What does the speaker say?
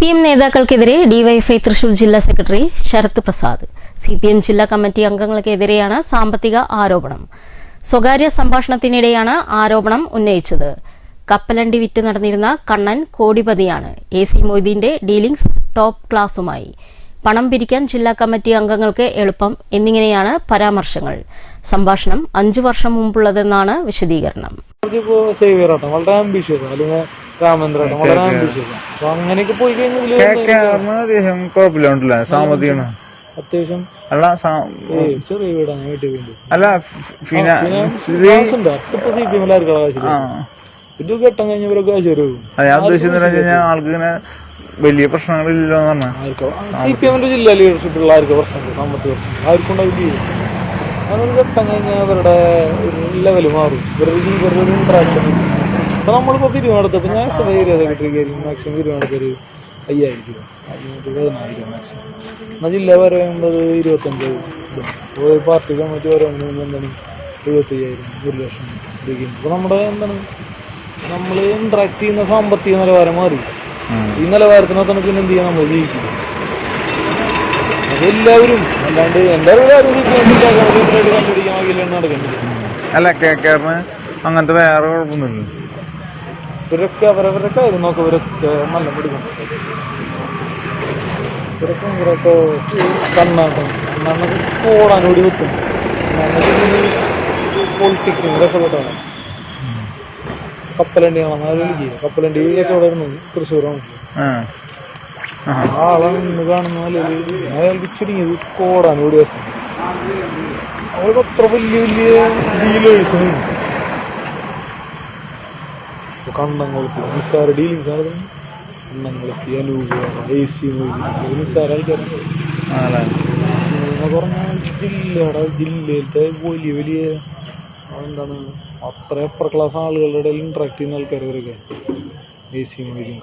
P M നേതാക്കൾക്കെതിരെ DYFI Thrissur ജില്ലാ secretary Sarath Prasad. C P M ജില്ലാ കമ്മിറ്റി അംഗങ്ങൾക്കെതിരെയാണ് സാമ്പത്തിക ആരോപണം. സ്വകാര്യ സംഭാഷണത്തിനിടെയാണ് ആരോപണം ഉന്നയിച്ചത്. കപ്പലണ്ടി വിറ്റ് നടന്നിരുന്ന കണ്ണൻ കോടിപതിയാണ്. എ സി മൊയ്തീന്റെ ഡീലിംഗ്സ് ടോപ്പ് ക്ലാസുമായി. പണം പിരിക്കാൻ ജില്ലാ കമ്മിറ്റി അംഗങ്ങൾക്ക് എളുപ്പം എന്നിങ്ങനെയാണ് പരാമർശങ്ങൾ. സംഭാഷണം അഞ്ചു വർഷം മുമ്പുള്ളതെന്നാണ് വിശദീകരണം. രാമേന്ദ്ര ആട്ടം വളരെ ആംബിഷ്യസ് അപ്പൊ അങ്ങനെയൊക്കെ പോയി കഴിഞ്ഞാൽ അത്യാവശ്യം കുഴപ്പമില്ല സാമ്പത്തികമാണ്. അത്യാവശ്യം അല്ല ചെറിയ വീടാണ് വീട്ടിൽ വേണ്ടി അല്ല സി പി എമ്മിൽ ആർക്കും ഇത് ഘട്ടം കഴിഞ്ഞവരൊക്കെ കാശ് വരും. ഞാൻ ഉദ്ദേശിച്ചെന്ന് വെച്ച് ആൾക്ക് ഇങ്ങനെ വലിയ പ്രശ്നങ്ങളില്ലല്ലോ സി പി എമ്മിന്റെ ജില്ലാ ലീഡർഷിപ്പുള്ള ആർക്ക് പ്രശ്നമുണ്ട്? സാമ്പത്തിക പ്രശ്നം ആർക്കും ഉണ്ടാവില്ല. അതൊരു ഘട്ടം കഴിഞ്ഞാൽ അവരുടെ ലെവൽ മാറും. ഇവരുടെ ഇവരുടെ ഒരു അപ്പൊ നമ്മളിപ്പോ പിരിവെടുത്തപ്പോ ഞാൻ സഭ ഏരിയ സെക്രട്ടറി കയറി മാക്സിമം പിരിവെടുത്തൊരു അയ്യായിരം രൂപ. മാക്സിമം ജില്ല പറയുന്നത് ഇരുപത്തഞ്ച് ഓരോ അപ്പൊ ഒരു പാർട്ടി കമ്മിറ്റി ഓരോ എന്താണ്? എഴുപത്തി അയ്യായിരം ഒരു ലക്ഷം അപ്പൊ നമ്മുടെ എന്താണ്? നമ്മൾ ഇന്ററാക്ട് ചെയ്യുന്ന സാമ്പത്തിക നിലവാരം മാറി. ഈ നിലവാരത്തിനകത്താണ് പിന്നെ എന്ത് ചെയ്യാൻ നമ്മൾ ജീവിക്കും അതെല്ലാവരും അല്ലാണ്ട് നടക്കുന്നില്ല അല്ല കേക്കാറിന് അങ്ങനത്തെ വേറെ കുഴപ്പമൊന്നുമില്ല ഇവരൊക്കെ അവരവരൊക്കെ കാര്യം നോക്കാം ഇവരൊക്കെ നല്ല പിടിക്കണം ഇവരൊക്കെ ഇവരൊക്കെ കണ്ണാട്ടം വെക്കും പൊളിറ്റിക്സ് രക്ഷപ്പെട്ടാണ് കപ്പലണ്ടി കാണാൻ നല്ല കപ്പലണ്ടി കച്ചവടമായിരുന്നു തൃശ്ശൂരാണ് ആ. ആ. ആളാണ് ഇന്ന് കാണുന്ന നിലയിൽ അയാൾക്ക് ചുരുങ്ങിയത് കോടാനോടി വശം അവർക്ക് അത്ര വലിയ വലിയ ഡീലേഴ്സ് കണ്ണങ്ങൾക്ക് നിസ്സാര ഡീലിങ്സ് ആണ് കണ്ണങ്ങൾക്ക് അനൂപ് എ സി നിസ്സാര ആൾക്കാരാണ് ആണല്ലേ? എന്ന് പറഞ്ഞാൽ ജില്ലയുടെ ജില്ലയിലത്തെ വലിയ വലിയ എന്താണ് അത്ര അപ്പർ ക്ലാസ് ആളുകളുടെ ഇടയിൽ ഇൻട്രാക്ട് ചെയ്യുന്ന ആൾക്കാർ ഇവരൊക്കെ. A C Moideen